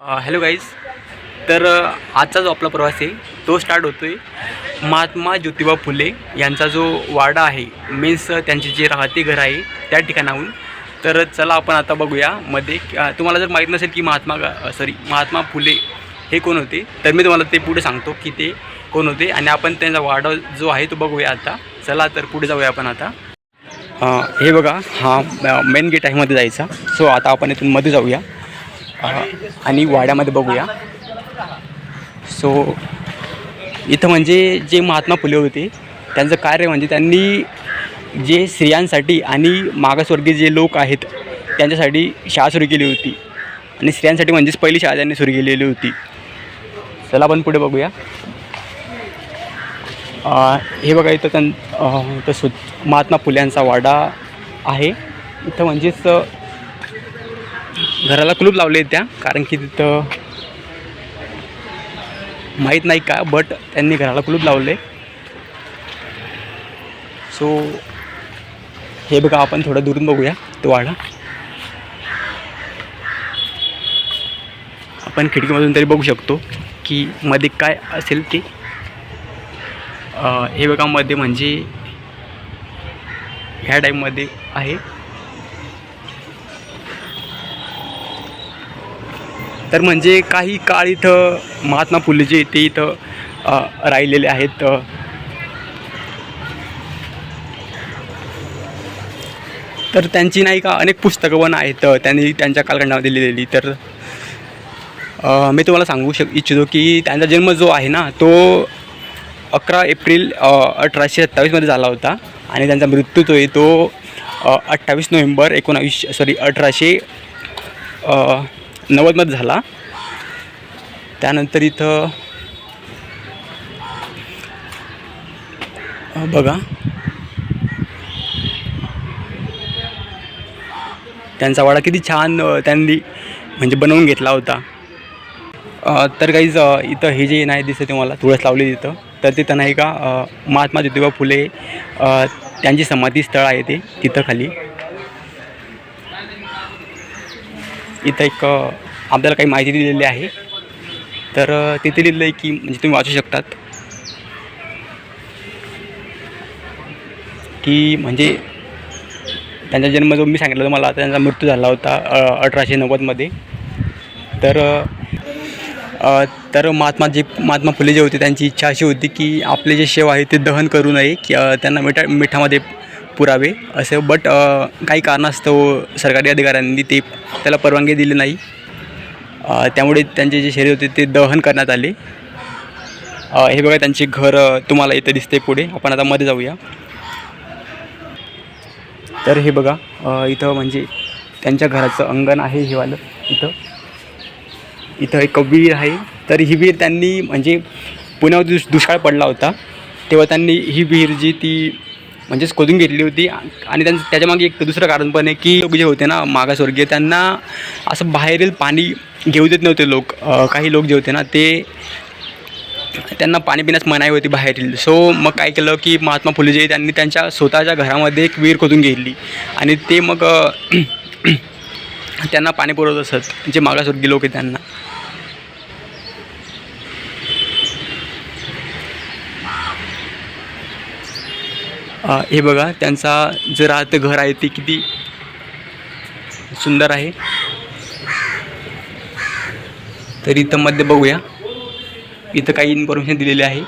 Hello guys तर आजचा जो आपला प्रवास आहे तो स्टार्ट होतो आहे महात्मा ज्योतिबा फुले यांचा जो वाडा आहे मीन्स त्यांचे जे राहते घर आहे त्या ठिकाणाहून. तर चला आपण आता बघूया मध्ये तुम्हाला जर माहीत नसेल की महात्मा सॉरी महात्मा फुले हे कोण होते तर मी तुम्हाला ते पुढे सांगतो की ते कोण होते आणि आपण त्यांचा वाडा जो आहे तो बघूया आता. चला तर पुढे जाऊया आपण आता. हे बघा हा मेन गेट आहे मध्ये जायचा. सो आता आपण इथून मध्ये जाऊया. आणि वाड्यामध्ये बघूया. सो इथं म्हणजे जे महात्मा फुले होते त्यांचं कार्य म्हणजे त्यांनी जे स्त्रियांसाठी आणि मागासवर्गीय जे लोक आहेत त्यांच्यासाठी शाळा सुरू केली होती. आणि स्त्रियांसाठी म्हणजेच पहिली शाळा त्यांनी सुरू केलेली होती. चला आपण पुढे बघूया. हे बघा इथं त्यां अ, इथं सु महात्मा फुले यांचा वाडा आहे. इथं म्हणजेच घराला कुलूप लावले त्या कारण की तिथं माहीत नाही का बट त्यांनी घराला कुलूप लावले. सो हे बघा आपण थोडं दुरून बघूया तो वाडा. आपण खिडकीमधून तरी बघू शकतो की मध्ये काय असेल ते. हे बघा मध्ये म्हणजे ह्या टाईममध्ये आहे. तर म्हणजे काही काळ इथं महात्मा फुले जे ते इथं राहिलेले आहेत. तर त्यांची नाही का अनेक पुस्तकं पण आहेत त्यांनी त्यांच्या कालखंडामध्ये लिहिलेली. तर मी तुम्हाला सांगू शक इच्छितो की त्यांचा जन्म जो आहे ना तो अकरा एप्रिल अठराशे सत्तावीसमध्ये झाला होता. आणि त्यांचा मृत्यू जो आहे तो अठ्ठावीस नोव्हेंबर एकोणावीस सॉरी अठराशे नव्वदमध्ये झाला. त्यानंतर इथं बघा. त्यांचा वाडा किती छान त्यांनी म्हणजे बनवून घेतला होता. तर काहीच इथं हे जे नाही दिसतं तुम्हाला तुळस लावली तिथं तर तिथं नाही का महात्मा ज्योतिबा फुले त्यांची समाधी स्थळ आहे ते तिथं खाली. इथं एक आपल्याला काही माहिती दिलेली आहे. तर तिथे लिहिलं आहे की म्हणजे तुम्ही वाचू शकतात. की म्हणजे त्यांचा जन्म जो मी सांगितलं तुम्हाला त्यांचा मृत्यू झाला होता अठराशे नव्वदमध्ये तर तर महात्मा जे महात्मा फुले जे होते त्यांची इच्छा अशी होती की आपले जे शेव आहे ते दहन करू नये की त्यांना मिठा मिठामध्ये पुरावे असे बट काही कारणास्तव सरकारी अधिकाऱ्यांनी ते त्याला परवानगी दिली नाही. त्यामुळे त्यांचे जे शरीर होते ते दहन करण्यात आले. हे बघा त्यांचे घर तुम्हाला इथं दिसते पुढे. आपण आता मध्ये जाऊया. तर हे बघा इथं म्हणजे त्यांच्या घराचं अंगण आहे हे वालं इथं. इथं एक विहीर आहे. तर ही विहीर त्यांनी म्हणजे पुण्यावर दुष्काळ पडला होता. तेव्हा त्यांनी ही विहीर जी ती म्हणजेच खोदून घेतली होती. आणि त्यांचं त्याच्यामागे एक दुसरं कारण पण आहे की लोक जे होते ना मागासवर्गीय त्यांना असं बाहेरील पाणी घेऊ देत नव्हते लोक. काही लोक जे होते ना ते त्यांना पाणी पिण्यास मनाई होती बाहेरील. सो मग काय केलं की महात्मा फुले जे त्यांनी त्यांच्या स्वतःच्या घरामध्ये एक विहीर खोदून घेतली. आणि ते मग त्यांना पाणी पुरवत असत जे मागासवर्गीय लोक आहेत त्यांना. हे बघा त्यांचा जे राहतं घर आहे ते किती सुंदर आहे. तर इथं मध्ये बघूया. इथं काही इन्फॉर्मेशन दिलेली आहे.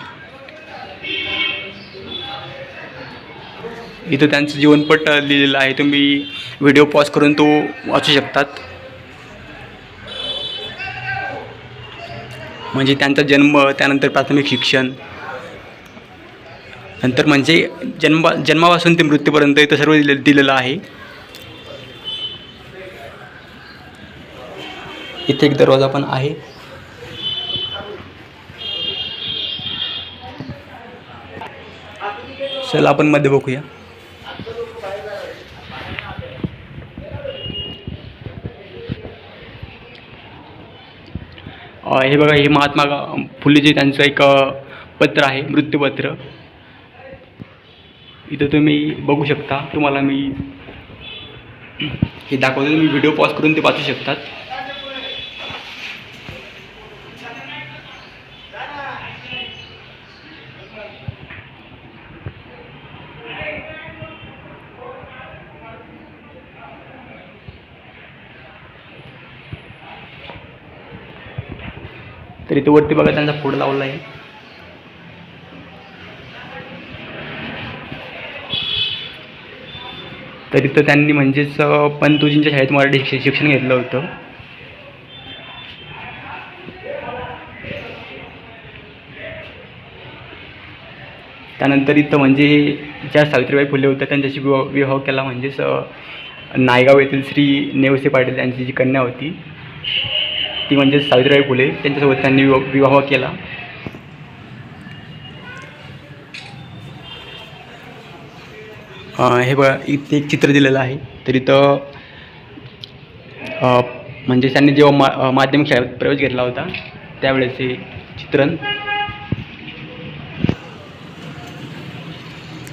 इथं त्यांचं जीवनपट लिहिलेलं आहे. तुम्ही व्हिडिओ पॉज करून तो वाचू शकतात. म्हणजे त्यांचा जन्म त्यानंतर प्राथमिक शिक्षण नंतर म्हणजे जन्मा जन्मापासून ते मृत्यूपर्यंत इथं सर्व दिले दिलेलं आहे. इथे एक दरवाजा पण आहे. चला आपण मध्ये बघूया. हे बघा हे महात्मा फुलेजी त्यांचं एक पत्र आहे मृत्यूपत्र. इथं तुम्ही बघू शकता. तुम्हाला मी हे दाखवतो. तुम्ही व्हिडिओ पॉज करून ते वाचू शकतात. तर इथे वरती बघा त्यांचा फोड लावला आहे. तर तिथं त्यांनी म्हणजेच अ, पंतुजींच्या शाळेत मराठी शिक्षण शिक्षण घेतलं होतं. त्यानंतर इथं म्हणजे ज्या सावित्रीबाई फुले होत्या त्यांच्याशी विवाह विवाह केला. म्हणजेच नायगाव येथील श्री नेवसे पाटील यांची जी कन्या होती ती म्हणजे सावित्रीबाई फुले. त्यांच्यासोबत त्यांनी विवाह केला. हे बघा इथे एक चित्र दिलेलं आहे. तर इथं म्हणजे त्यांनी जेव्हा मा माध्यमिक शाळेत प्रवेश घेतला होता त्यावेळेस हे चित्रण.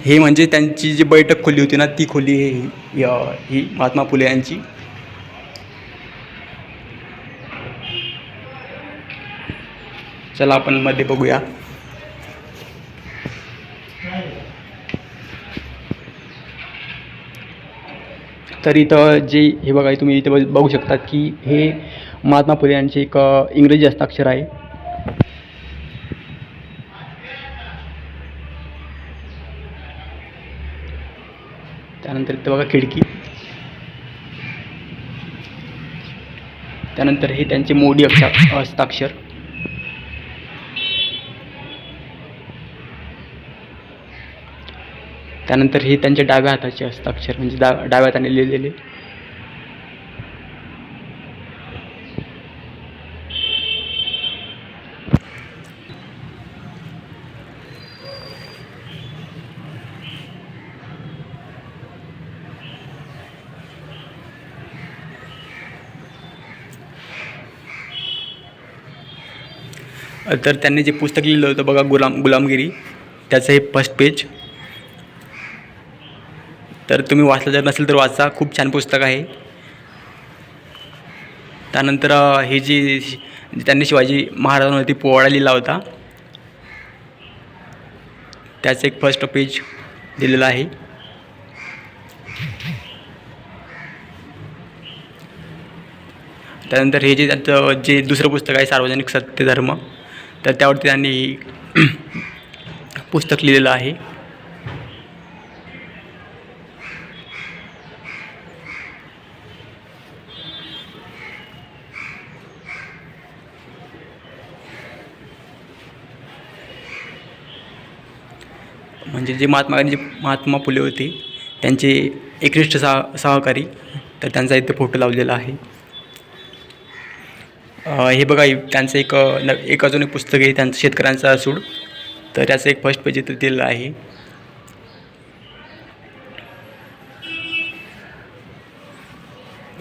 हे म्हणजे त्यांची जी बैठक खोली होती ना ती खोली ही ही महात्मा फुले यांची. चला आपण मध्ये बघूया. तर इथं जे हे बघा तुम्ही इथे बघ- बघू शकतात की हे महात्मा फुले यांचे एक इंग्रजी हस्ताक्षर आहे. त्यानंतर इथं बघा खिडकी. त्यानंतर हे त्यांचे मोडी अक्षा हस्ताक्षर. त्यानंतर हे त्यांच्या डाव्या हाताचे हस्ताक्षर म्हणजे डा डाव्या हाताने लिहिलेले. तर त्यांनी जे पुस्तक लिहिलं होतं बघा गुलाम गुलामगिरी त्याचं हे फर्स्ट पेज तर तुम्ही वाचलं जर नसेल तर वाचा. खूप छान पुस्तक आहे. त्यानंतर हे जी शि- त्यांनी शिवाजी महाराजांवरती पोवाडा लिहिला होता. त्याचं एक फर्स्ट पेज दिलेलं आहे. त्यानंतर हे जे त्यांचं जे दुसरं पुस्तक आहे सार्वजनिक सत्यधर्म तर त्यावरती त्यांनी पुस्तक लिहिलेलं आहे. म्हणजे जे महात्मा गांधी महात्मा फुले होते त्यांचे एकनिष्ठ सा सहकारी तर त्यांचा इथे फोटो लावलेला आहे. हे बघा त्यांचं एक न एक अजून एक पुस्तक आहे त्यांचं शेतकऱ्यांचा सूड. तर त्याचं एक फर्स्ट पेज इथं दिलेलं आहे.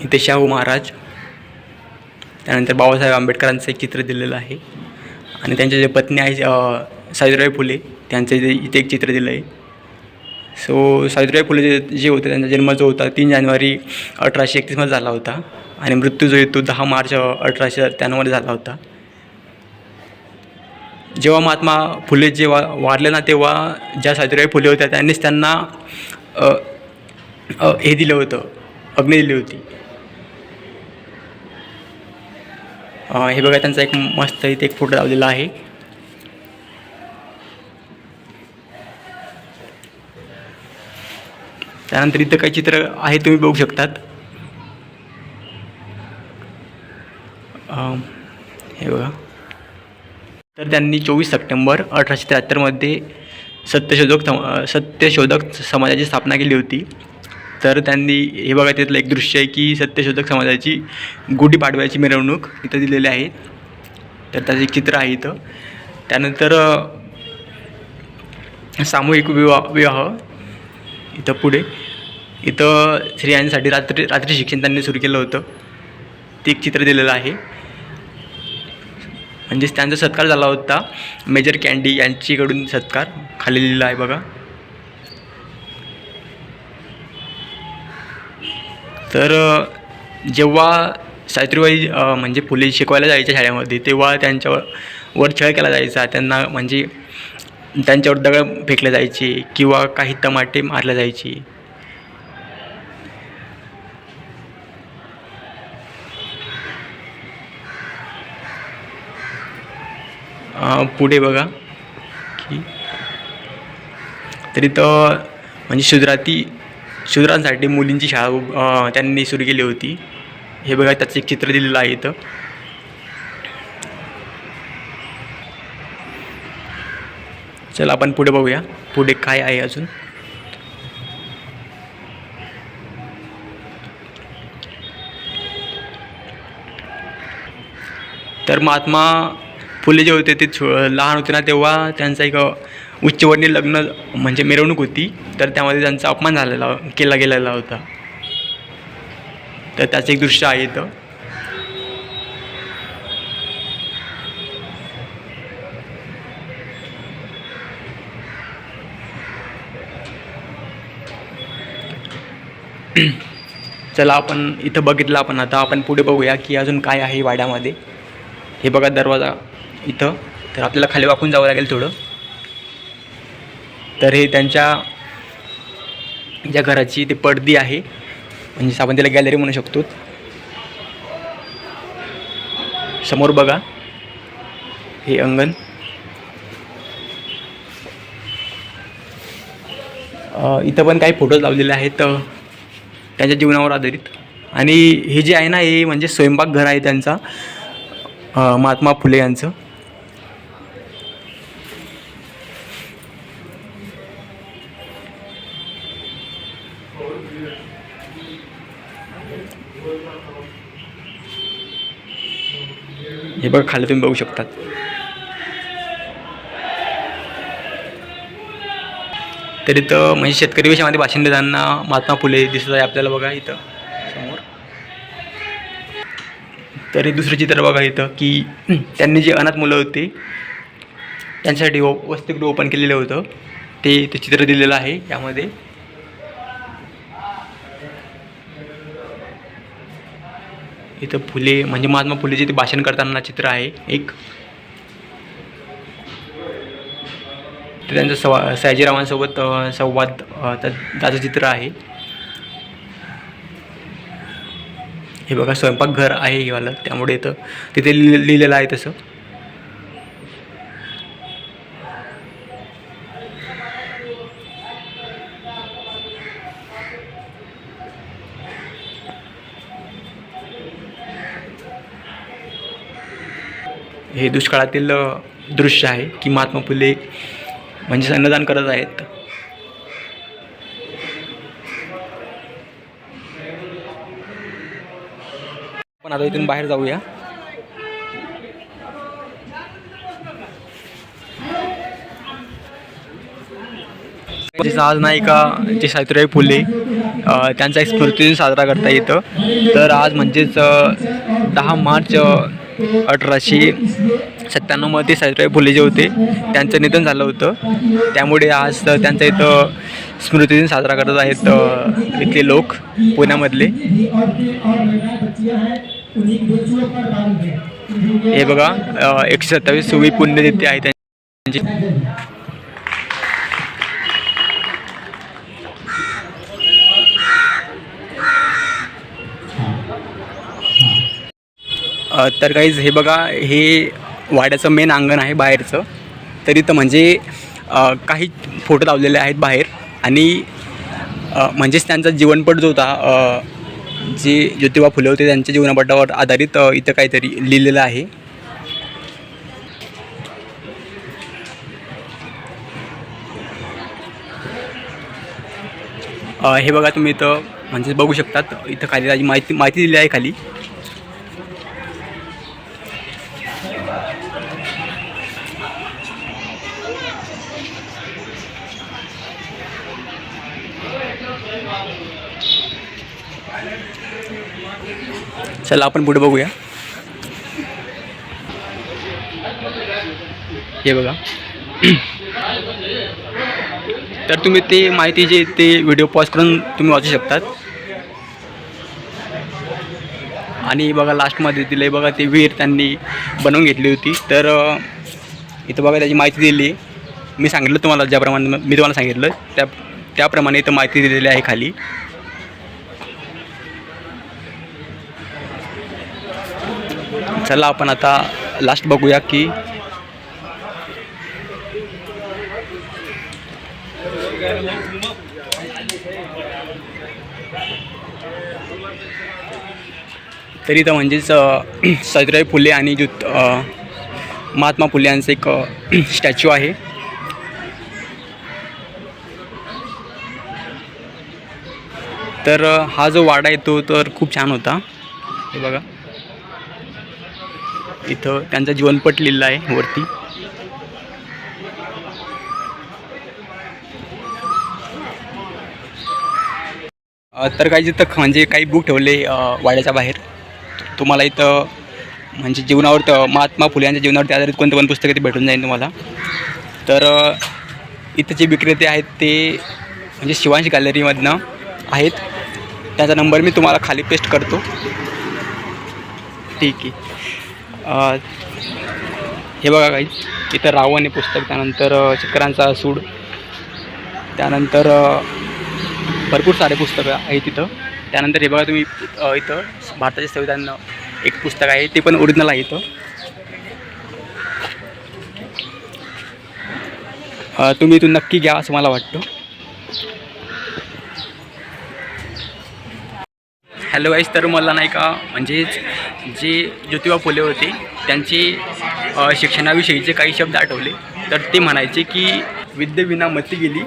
इथे शाहू महाराज त्यानंतर बाबासाहेब आंबेडकरांचं एक चित्र दिलेलं आहे. आणि त्यांच्या जे पत्नी आहे सावित्रीबाई फुले त्यांचं इथे इथे एक चित्र दिलं आहे सो सावित्रीबाई फुले जे जे होते त्यांचा जन्म जो होता तीन जानेवारी अठराशे एकतीसमध्ये झाला होता. आणि मृत्यू जो आहे तो दहा मार्च अठराशे त्र्याण्णवमध्ये झाला होता. जेव्हा महात्मा फुले जेव्हा वारले ना तेव्हा ज्या सावित्रीबाई फुले होत्या त्यांनीच त्यांना हे दिलं होतं अग्नी दिली होती. हे बघा त्यांचा एक मस्त इथे एक फोटो लावलेला आहे. त्यानंतर इथं काही चित्र आहे तुम्ही बघू शकतात. हे बघा. तर त्यांनी चोवीस सप्टेंबर अठराशे त्र्याहत्तरमध्ये सत्यशोधक सम सत्यशोधक समाजाची स्थापना केली होती. तर त्यांनी हे बघा तिथलं एक दृश्य आहे की सत्यशोधक समाजाची गुढीपाडव्याची मिरवणूक इथं दिलेली आहे. तर त्याचं एक चित्र आहे इथं. त्यानंतर सामूहिक विवाह विवाह इथं पुढे. इथं स्त्रियांसाठी रात्री रात्री शिक्षण त्यांनी सुरू केलं होतं. ते एक चित्र दिलेलं आहे. म्हणजेच त्यांचा सत्कार झाला होता. मेजर कॅन्डी यांच्याकडून सत्कार खाली लिहिला आहे बघा. तर जेव्हा सावित्रीबाई म्हणजे फुले शिकवायला जायच्या शाळेमध्ये तेव्हा त्यांच्यावर वर छळ केला जायचा. त्यांना म्हणजे त्यांच्यावर दगड फेकले जायचे किंवा काही टमाटे मारले जायचे. पुढे बघा की तर म्हणजे शुद्राती शूद्रांसाठी मुलींची शाळा त्यांनी सुरू केली होती. हे बघा त्याचं एक चित्र दिलेलं आहे इथं. चला आपण पुढे बघूया. पुढे काय आहे अजून? तर महात्मा फुले जे होते ते छो लहान होते ना तेव्हा त्यांचा एक उच्चवर्णीय लग्न म्हणजे मिरवणूक होती. तर त्यामध्ये त्यांचा अपमान झालेला केला गेलेला होता. तर त्याचं एक दृश्य आहे इथं. चला आपण इथं बघितलं आपण आता. आपण पुढे बघूया की अजून काय आहे वाड्यामध्ये. हे बघा दरवाजा इथं. तर आपल्याला खाली वाकून जावं लागेल थोडं. तर हे त्यांच्या ज्या घराची ते पडदी आहे. म्हणजे आपण त्याला गॅलरी म्हणू शकतो. समोर बघा. हे अंगण. इथं पण काही फोटोज लावलेले आहेत. त्यांच्या जीवनावर आधारित. आणि हे जे आहे ना हे म्हणजे स्वयंपाकघर आहे त्यांचा. महात्मा फुले यांचं. हे बघा खाली तुम्ही बघू शकतात. तर इथं म्हणजे शेतकरी विषयामध्ये भाषण देताना महात्मा फुले दिसत आहे आपल्याला बघा इथं समोर. तर दुसरं चित्र बघा इथं की त्यांनी जे अनाथ मुलं होते त्यांच्यासाठी ओ वसतिगृह ओपन केलेलं होतं. ते ते चित्र दिलेलं आहे यामध्ये. इथं फुले म्हणजे महात्मा फुलेचे ते भाषण करताना चित्र आहे एक. ते त्यांचं सवा सयाजीरावांसोबत संवाद त्या- त्याचं चित्र आहे. हे बघा स्वयंपाकघर आहे हे वालं त्यामुळे इथं तिथे लिहिलेलं आहे तसं. हे दुष्काळातील दृश्य आहे की महात्मा फुले म्हणजे अन्नदान करत आहेत. आपण आता इथून बाहेर जाऊया. म्हणजेच आज नाही का जे सावित्रीबाई फुले त्यांचा एक स्मृतिदिन साजरा करता येतं. तर आज म्हणजेच दहा मार्च अठराशे सत्त्याण्णवमध्ये सावित्रीबाई फुले जे होते त्यांचं निधन झालं होतं. त्यामुळे आज त्यांचा इथं स्मृतिदिन साजरा करत आहेत इथले लोक पुण्यामधले. हे बघा एकशे सत्तावीस सुवी पुण्यतिथी आहे त्यांची. तर काहीच हे बघा हे वाड्याचं मेन अंगण आहे बाहेरचं. तर इथं म्हणजे काही फोटो लावलेले आहेत बाहेर. आणि म्हणजेच त्यांचा जीवनपट जो होता जे ज्योतिबा फुले होते त्यांच्या जीवनपटावर आधारित इथं काहीतरी लिहिलेलं आहे. हे बघा तुम्ही इथं म्हणजे बघू शकतात इथं खाली त्याची माहिती माहिती दिली आहे खाली. चला आपण पुढे बघूया. हे बघा. तर तुम्ही ते माहिती जे ते व्हिडिओ पॉज करून तुम्ही वाचू शकतात. आणि बघा लास्टमध्ये दिलं आहे बघा ते विहीर त्यांनी बनवून घेतली होती. तर इथं बघा त्याची माहिती दिली. मी सांगितलं तुम्हाला ज्याप्रमाणे मी तुम्हाला सांगितलं त्या त्याप्रमाणे इथं माहिती दिलेली आहे खाली. चला आपण आता लास्ट बघूया की तर इथं म्हणजेच सावित्रीबाई फुले आणि जुत महात्मा फुले यांचं एक स्टॅच्यू आहे. तर हा जो वाडा आहे तो तर खूप छान होता. हे बघा. इथं त्यांचा जीवनपट लिहिला आहे वरती. तर काही जिथं म्हणजे काही बुक ठेवले वाड्याच्या बाहेर. तुम्हाला इथं म्हणजे जीवनावर महात्मा फुले यांच्या जीवनावरती आधारित कोणते पण पुस्तकं इथे भेटून जाईल तुम्हाला. तर इथं जे विक्रेते आहेत ते म्हणजे शिवांश गॅलरीमधनं आहेत. त्याचा नंबर मी तुम्हाला खाली पेस्ट करतो. ठीक आहे. हे बघा काही इथं रावण हे पुस्तक त्यानंतर चक्रांचा शेतकऱ्यांचा सूड त्यानंतर भरपूर सारे पुस्तकं आहेत तिथं त्यानंतर हे बघा तुम्ही इथं भारताचे संविधान एक पुस्तक आहे ते पण ओरिजिनल आहे इथं. तुम्ही इथून नक्की घ्या असं मला वाटतं. हॅलो गाईस तर मला नाही का म्हणजेच जे ज्योतिबा फुले होते त्यांचे शिक्षणाविषयीचे काही शब्द आठवले तर ते म्हणायचे की विद्येविना मती गेली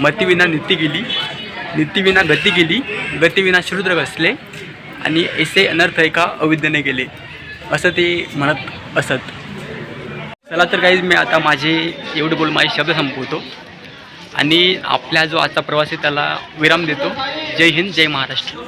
मतीविना नीती गेली नीतीविना गती गेली गतीविना शूद्र घसले आणि ऐसे अनर्थ एका अविद्येने गेले. असं ते म्हणत असत. चला तर काही मी आता माझे एवढे बोल माझे शब्द संपवतो. आणि आपला जो आजचा प्रवास आहे त्याला विराम देतो. जय हिंद जय महाराष्ट्र.